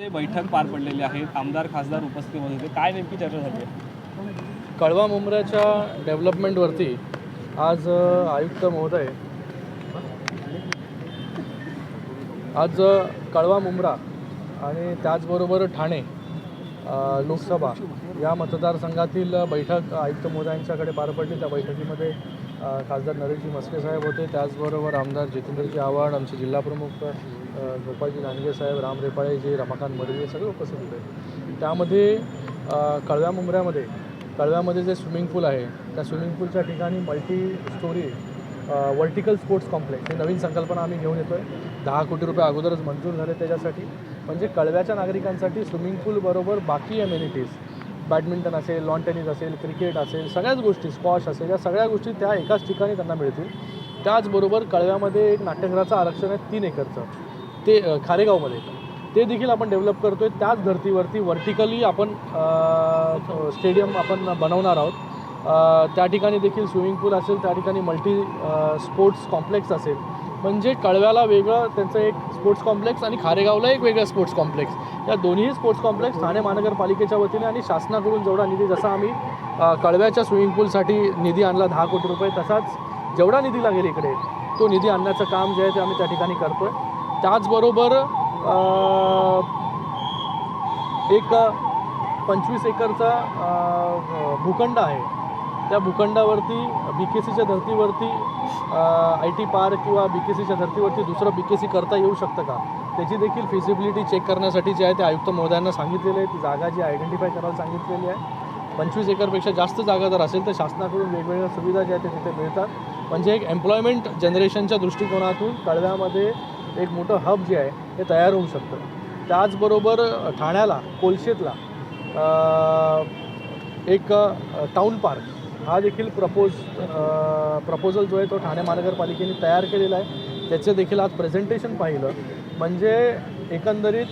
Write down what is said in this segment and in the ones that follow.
ते बैठक पार पडलेली आहे आमदार खासदार उपस्थित होते. काय नेमकी चर्चा झाली आहे? कळवा मुंबऱ्याच्या डेव्हलपमेंटवरती आज आयुक्त महोदय आज कळवा मुंब्रा आणि त्याचबरोबर ठाणे लोकसभा या मतदारसंघातील बैठक आयुक्त महोदयांच्याकडे पार पडली. त्या बैठकीमध्ये खासदार नरेशजी मस्के साहेब होते. त्याचबरोबर आमदार जितेंद्रजी आव्हाड आमचे जिल्हाप्रमुख गोपाळजी दानगे साहेब राम रेपाळेजी रमाकांत मडवी सगळे उपस्थित होते. त्यामध्ये कळव्या मुंबऱ्यामध्ये कळव्यामध्ये जे स्विमिंग पूल आहे त्या स्विमिंग पूलच्या ठिकाणी multi storey vertical sports complex ही नवीन संकल्पना आम्ही घेऊन येतो आहे दहा कोटी रुपये अगोदरच मंजूर झाले त्याच्यासाठी. म्हणजे कळव्याच्या नागरिकांसाठी स्विमिंग पूलबरोबर बाकी अम्युनिटीज बॅडमिंटन असेल लॉन टेनिस असेल क्रिकेट असेल सगळ्याच गोष्टी स्क्वॉश असेल या सगळ्या गोष्टी त्या एकाच ठिकाणी त्यांना मिळतील. त्याचबरोबर कळव्यामध्ये एक नाट्यघराचं आरक्षण आहे तीन एकरचं. ते खारेगावमध्ये ते देखील आपण डेव्हलप करतो आहे त्याच धर्तीवरती वर्टिकली आपण स्टेडियम आपण बनवणार आहोत. त्या ठिकाणी देखील स्विमिंग पूल असेल त्या ठिकाणी मल्टी स्पोर्ट्स कॉम्प्लेक्स असेल. म्हणजे कळव्याला वेगळं त्यांचं एक स्पोर्ट्स कॉम्प्लेक्स आणि खारेगावला एक वेगळं स्पोर्ट्स कॉम्प्लेक्स या दोन्ही स्पोर्ट्स कॉम्प्लेक्स ठाणे महानगरपालिकेच्या वतीने आणि शासनाकडून जेवढा निधी जसा आम्ही कळव्याच्या स्विमिंग पूलसाठी निधी आणला दहा कोटी रुपये तसाच जेवढा निधी लागेल इकडे तो निधी आणण्याचं काम जे आहे ते आम्ही त्या ठिकाणी करतो आहे त्याचबरोबर एक पंचवीस एकरचा भूखंड आहे. त्या भूखंडावरती बी के सीच्या धर्तीवरती आय टी पार्क किंवा बी के सीच्या धर्तीवरती दुसरं बी के सी करता येऊ शकतं का? त्याची देखील फिजिबिलिटी चेक करण्यासाठी जे आहे ते आयुक्त महोदयांना सांगितलेलं आहे ती जागा जी आयडेंटिफाय करायला सांगितलेली आहे. पंचवीस एकरपेक्षा जास्त जागा जर असेल तर शासनाकडून वेगवेगळ्या सुविधा ज्या आहेत ते तिथे मिळतात. म्हणजे एक एम्प्लॉयमेंट जनरेशनच्या दृष्टिकोनातून कळव्यामध्ये एक मोठं हब जे आहे ते तयार होऊ शकतं. त्याचबरोबर ठाण्याला कोलशेतला एक टाऊन पार्क हा देखील प्रपोज प्रपोजल जो आहे तो ठाणे महानगरपालिकेने तयार केलेला आहे. त्याचं देखील आज प्रेझेंटेशन पाहिलं. म्हणजे एकंदरीत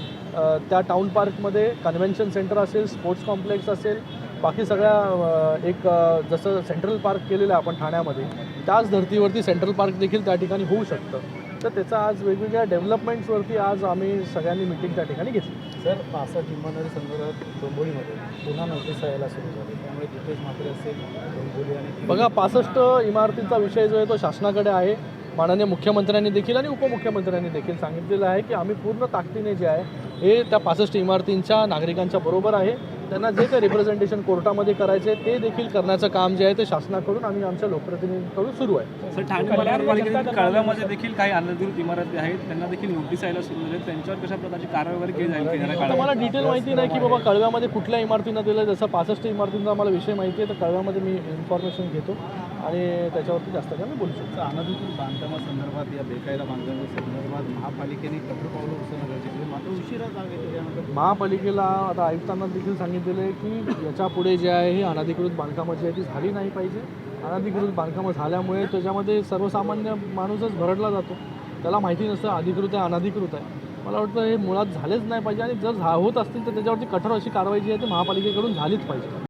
त्या टाऊन पार्कमध्ये कन्व्हेन्शन सेंटर असेल स्पोर्ट्स कॉम्प्लेक्स असेल बाकी सगळ्या एक जसं सेंट्रल पार्क केलेलं आहे आपण ठाण्यामध्ये त्याच धर्तीवरती सेंट्रल पार्क देखील त्या ठिकाणी होऊ शकतं. तर त्याचा आज वेगवेगळ्या डेव्हलपमेंट्सवरती आज आम्ही सगळ्यांनी मिटिंग त्या ठिकाणी घेतली. सर पासष्ट इमानरी संदर्भात डोंबोलीमध्ये पुन्हा नोटीस यायला सुरू झाली. त्यामुळे तिथेच मात्र असेल डोंबोली आणि बघा पासष्ट इमारतींचा विषय जो आहे तो शासनाकडे आहे. माननीय मुख्यमंत्र्यांनी देखील आणि उपमुख्यमंत्र्यांनी देखील सांगितलेलं आहे की आम्ही पूर्ण ताकदीने जे आहे हे त्या पासष्ट इमारतींच्या नागरिकांच्या बरोबर आहे. त्यांना जे काही रिप्रेझेंटेशन कोर्टामध्ये करायचे ते देखील करण्याचं काम जे आहे ते शासनाकडून आणि आमच्या लोकप्रतिनिधींकडून सुरू आहे. सर ठाणे महानगरपालिकेतील कळव्यामध्ये देखील काही अनधिकृत इमारती आहेत. त्यांना देखील नोटीस यायला सुरू झाली. त्यांच्यावर कशा प्रकारची कारवाई वगैरे केली जाईल मला डिटेल माहिती नाही की बाबा कळव्यामध्ये कुठल्या इमारतीनं दिलं जसं पासष्ट इमारतींचा आम्हाला विषय माहिती आहे तर कळव्यामध्ये मी इन्फॉर्मेशन घेतो आणि त्याच्यावरती जास्त काय मी बोलू शकतो. अनधिकृत बांधकामासंदर्भात या बेकायदा बांधकामासंदर्भात महापालिकेने कठोर पावलं उचलणं गरजेचं आहे मात्र उशिरा जागे त्याच्यानंतर महापालिकेला आता आयुक्तांना देखील सांगितलेलं आहे की याच्यापुढे जे आहे ही अनधिकृत बांधकामं जी आहे ती झाली नाही पाहिजे. अनधिकृत बांधकामं झाल्यामुळे त्याच्यामध्ये सर्वसामान्य माणूसच भरडला जातो. त्याला माहिती नसतं अधिकृत आहे अनधिकृत आहे. मला वाटतं हे मुळात झालेच नाही पाहिजे आणि जर झा होत असतील तर त्याच्यावरती कठोर अशी कारवाई जी आहे ती महापालिकेकडून झालीच पाहिजे.